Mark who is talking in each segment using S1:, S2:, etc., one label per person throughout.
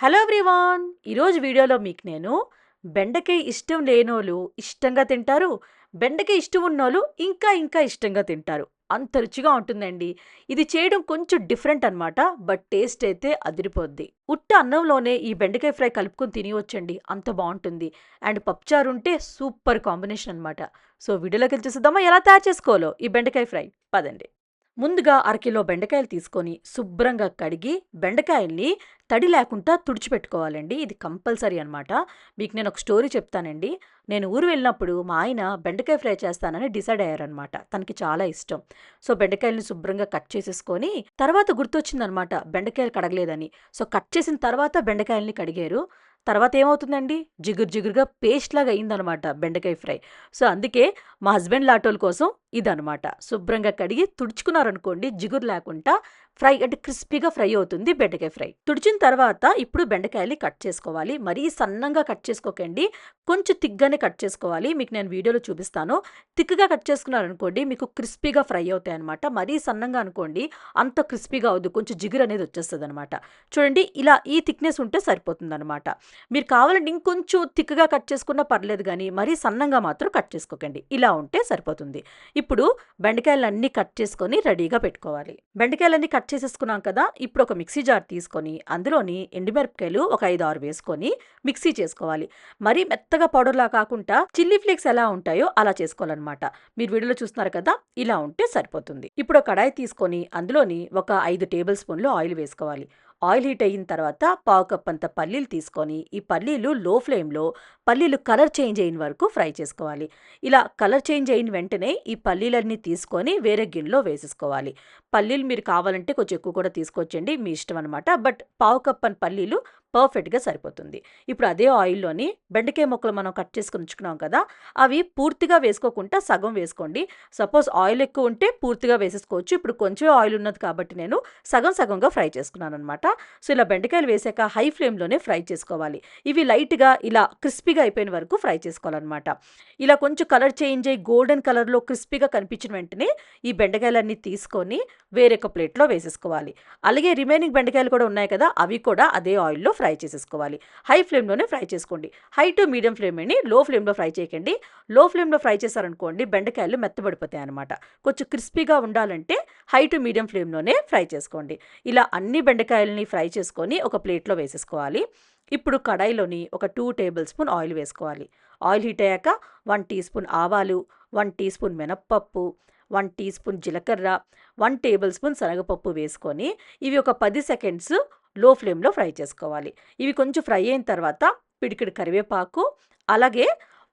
S1: Hello everyone. ఈరోజు వీడియోలో మీకు నేను బెండకాయ ఇష్టం లేనోళ్ళు ఇష్టంగా తింటారు బెండకాయ ఇష్టం ఉన్నోళ్ళు ఇంకా ఇంకా ఇష్టంగా తింటారు. అంత రుచిగా ఉంటుందండి. ఇది చేయడం కొంచెం డిఫరెంట్ అన్నమాట బట్ టేస్ట్ అయితే అదిరిపోద్ది. ఉట్ట అన్నంలోనే ఈ బెండకాయ ఫ్రై కలుపుకొని తినివచ్చండి అంత బాగుంటుంది. అండ్ పప్పుచారు ఉంటే సూపర్ కాంబినేషన్ అన్నమాట. సో వీడియోలోకి వెళ్ళి చూసేద్దామా ఎలా తయారు చేసుకోవాలో ఈ బెండకాయ ఫ్రై. పదండి. ముందుగా అరకిలో బెండకాయలు తీసుకొని శుభ్రంగా కడిగి బెండకాయల్ని తడి లేకుండా తుడిచిపెట్టుకోవాలండి. ఇది కంపల్సరీ అనమాట మీకు నేను ఒక స్టోరీ చెప్తానండి. నేను ఊరు వెళ్ళినప్పుడు మా ఆయన బెండకాయ ఫ్రై చేస్తానని డిసైడ్ అయ్యారనమాట తనకి చాలా ఇష్టం. సో బెండకాయల్ని శుభ్రంగా కట్ చేసేసుకొని తర్వాత గుర్తొచ్చిందనమాట బెండకాయలు కడగలేదని. సో కట్ చేసిన తర్వాత బెండకాయల్ని కడిగారు. తర్వాత ఏమవుతుందండి? జిగురు జిగురుగా పేస్ట్ లాగా అయిందనమాట బెండకాయ ఫ్రై. సో అందుకే మా హస్బెండ్ లాటోల కోసం ఇదనమాట శుభ్రంగా కడిగి తుడుచుకున్నారనుకోండి జిగురు లేకుండా ఫ్రై అంటే క్రిస్పీగా ఫ్రై అవుతుంది బెండకాయ ఫ్రై. తుడిచిన తర్వాత ఇప్పుడు బెండకాయలు కట్ చేసుకోవాలి. మరీ సన్నంగా కట్ చేసుకోకండి. కొంచెం తిగ్గానే కట్ చేసుకోవాలి. మీకు నేను వీడియోలో చూపిస్తాను. తిక్కుగా కట్ చేసుకున్నారనుకోండి మీకు క్రిస్పీగా ఫ్రై అవుతాయి అనమాట మరీ సన్నంగా అనుకోండి అంత క్రిస్పీగా అవుద్ది కొంచెం జిగురు అనేది వచ్చేస్తుంది అనమాట చూడండి ఇలా ఈ థిక్నెస్ ఉంటే సరిపోతుంది అనమాట మీరు కావాలంటే ఇంకొంచెం తిక్కుగా కట్ చేసుకున్నా పర్లేదు కానీ మరీ సన్నంగా మాత్రం కట్ చేసుకోకండి. ఇలా ఉంటే సరిపోతుంది. ఇప్పుడు బెండకాయలన్నీ కట్ చేసుకొని రెడీగా పెట్టుకోవాలి. బెండకాయలన్నీ కట్ చేసేసుకున్నాం కదా ఇప్పుడు ఒక మిక్సీ జార్ తీసుకొని అందులోని ఎండుమిరపకాయలు ఒక ఐదు ఆరు వేసుకొని మిక్సీ చేసుకోవాలి. మరీ మెత్తగా పౌడర్లా కాకుండా చిల్లీ ఫ్లేక్స్ ఎలా ఉంటాయో అలా చేసుకోవాలన్నమాట. మీరు వీడియోలో చూస్తున్నారు కదా ఇలా ఉంటే సరిపోతుంది. ఇప్పుడు ఒక కడాయి తీసుకొని అందులోని ఒక ఐదు టేబుల్ స్పూన్లు ఆయిల్ వేసుకోవాలి. ఆయిల్ హీట్ అయిన తర్వాత పావు కప్ అంత పల్లీలు తీసుకొని ఈ పల్లీలు లో ఫ్లేమ్లో పల్లీలు కలర్ చేంజ్ అయిన వరకు ఫ్రై చేసుకోవాలి. ఇలా కలర్ చేంజ్ అయిన వెంటనే ఈ పల్లీలన్నీ తీసుకొని వేరే గిన్నెలో వేసేసుకోవాలి. పల్లీలు మీరు కావాలంటే కొంచెం ఎక్కువ కూడా తీసుకొచ్చండి మీ ఇష్టం అనమాట బట్ పావు కప్ అని పల్లీలు పర్ఫెక్ట్గా సరిపోతుంది. ఇప్పుడు అదే ఆయిల్లోని బెండకాయ ముక్కలు మనం కట్ చేసుకుని ఉంచుకున్నాం కదా అవి పూర్తిగా వేసుకోకుండా సగం వేసుకోండి. సపోజ్ ఆయిల్ ఎక్కువ ఉంటే పూర్తిగా వేసేసుకోవచ్చు. ఇప్పుడు కొంచెం ఆయిల్ ఉన్నది కాబట్టి నేను సగం సగంగా ఫ్రై చేసుకున్నాను అనమాట సో ఇలా బెండకాయలు వేసాక హై ఫ్లేమ్లోనే ఫ్రై చేసుకోవాలి. ఇవి లైట్గా ఇలా క్రిస్పీగా అయిపోయిన వరకు ఫ్రై చేసుకోవాలన్నమాట. ఇలా కొంచెం కలర్ చేంజ్ అయ్యి గోల్డెన్ కలర్లో క్రిస్పీగా కనిపించిన వెంటనే ఈ బెండకాయలన్నీ తీసుకొని వేరొక ప్లేట్లో వేసేసుకోవాలి. అలాగే రిమైనింగ్ బెండకాయలు కూడా ఉన్నాయి కదా అవి కూడా అదే ఆయిల్లో ఫ్రై ఫ్రై చేసేసుకోవాలి. హై ఫ్లేమ్లోనే ఫ్రై చేసుకోండి. హై టు మీడియం ఫ్లేమ్ అని లో ఫ్లేమ్లో ఫ్రై చేయకండి. లో ఫ్లేమ్లో ఫ్రై చేశారనుకోండి బెండకాయలు మెత్తబడిపోతాయి అనమాట కొంచెం క్రిస్పీగా ఉండాలంటే హై టు మీడియం ఫ్లేమ్లోనే ఫ్రై చేసుకోండి. ఇలా అన్ని బెండకాయలని ఫ్రై చేసుకొని ఒక ప్లేట్లో వేసేసుకోవాలి. ఇప్పుడు కడాయిలోని ఒక టూ టేబుల్ స్పూన్ ఆయిల్ వేసుకోవాలి. ఆయిల్ హీట్ అయ్యాక వన్ టీ స్పూన్ ఆవాలు వన్ టీ స్పూన్ మినప్పప్పు వన్ టీ స్పూన్ జీలకర్ర వన్ టేబుల్ స్పూన్ శనగపప్పు వేసుకొని ఇవి ఒక పది సెకండ్స్ లో ఫ్లేమ్లో ఫ్రై చేసుకోవాలి. ఇవి కొంచెం ఫ్రై అయిన తర్వాత పిడికిడి కరివేపాకు అలాగే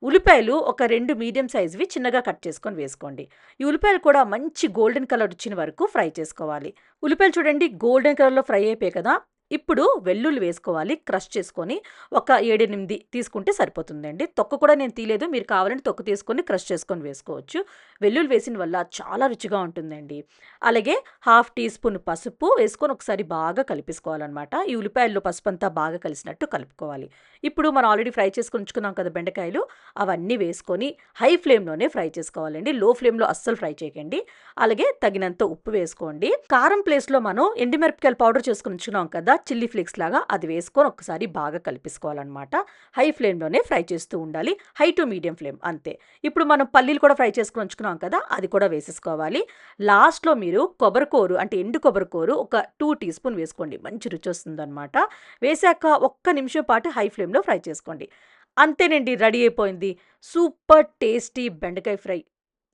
S1: ఉల్లిపాయలు ఒక రెండు మీడియం సైజువి చిన్నగా కట్ చేసుకొని వేసుకోండి. ఈ ఉల్లిపాయలు కూడా మంచి గోల్డెన్ కలర్ వచ్చిన వరకు ఫ్రై చేసుకోవాలి. ఉల్లిపాయలు చూడండి గోల్డెన్ కలర్లో ఫ్రై అయిపోయాయి కదా! ఇప్పుడు వెల్లుల్లి వేసుకోవాలి క్రష్ చేసుకొని ఒక ఏడెనిమిది తీసుకుంటే సరిపోతుందండి. తొక్క కూడా నేను తీయలేదు మీరు కావాలంటే తొక్క తీసుకొని క్రష్ చేసుకొని వేసుకోవచ్చు. వెల్లుల్లి వేసిన వల్ల చాలా రుచిగా ఉంటుందండి. అలాగే హాఫ్ టీ స్పూన్ పసుపు వేసుకొని ఒకసారి బాగా కలిపేసుకోవాలన్నమాట. ఈ ఉల్లిపాయల్లో పసుపు అంతా బాగా కలిసినట్టు కలుపుకోవాలి. ఇప్పుడు మనం ఆల్రెడీ ఫ్రై చేసుకొని ఉంచుకున్నాం కదా బెండకాయలు అవన్నీ వేసుకొని హై ఫ్లేమ్లోనే ఫ్రై చేసుకోవాలండి. లో ఫ్లేమ్లో అస్సలు ఫ్రై చేయకండి. అలాగే తగినంత ఉప్పు వేసుకోండి. కారం ప్లేస్లో మనం ఎండిమిరపకాయలు పౌడర్ చేసుకుని ఉంచుకున్నాం కదా చిల్లీ ఫ్లేక్స్ లాగా అది వేసుకొని ఒకసారి బాగా కలిపేసుకోవాలన్నమాట. హై ఫ్లేమ్లోనే ఫ్రై చేస్తూ ఉండాలి. హై టు మీడియం ఫ్లేమ్ అంతే. ఇప్పుడు మనం పల్లీలు కూడా ఫ్రై చేసుకుని ఉంచుకున్నాం కదా అది కూడా వేసేసుకోవాలి. లాస్ట్లో మీరు కొబ్బరికూరు అంటే ఎండు కొబ్బరికూరు ఒక టూ టీ స్పూన్ వేసుకోండి. మంచి రుచి వస్తుందన్నమాట. వేసాక ఒక్క నిమిషం పాటు హై ఫ్లేమ్లో ఫ్రై చేసుకోండి. అంతేనండి రెడీ అయిపోయింది. సూపర్ టేస్టీ బెండకాయ ఫ్రై.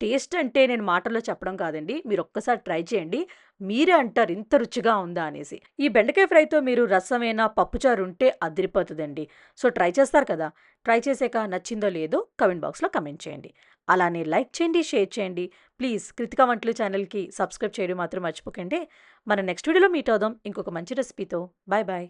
S1: టేస్ట్ అంటే నేను మాటల్లో చెప్పడం కాదండి. మీరు ఒక్కసారి ట్రై చేయండి. మీరే అంటారు ఇంత రుచిగా ఉందా అనేసి. ఈ బెండకాయ ఫ్రైతో మీరు రసమైనా పప్పుచారు ఉంటే అదిరిపోతుందండి. సో ట్రై చేస్తారు కదా. ట్రై చేసాక నచ్చిందో లేదో కమెంట్ బాక్స్లో కమెంట్ చేయండి. అలానే లైక్ చేయండి షేర్ చేయండి. ప్లీజ్ కృతిక వంటలు ఛానల్కి సబ్స్క్రైబ్ చేయడం మాత్రం మర్చిపోకండి. మన నెక్స్ట్ వీడియోలో మీట్ అవుదాం. ఇంకొక మంచి రెసిపీతో. Bye bye.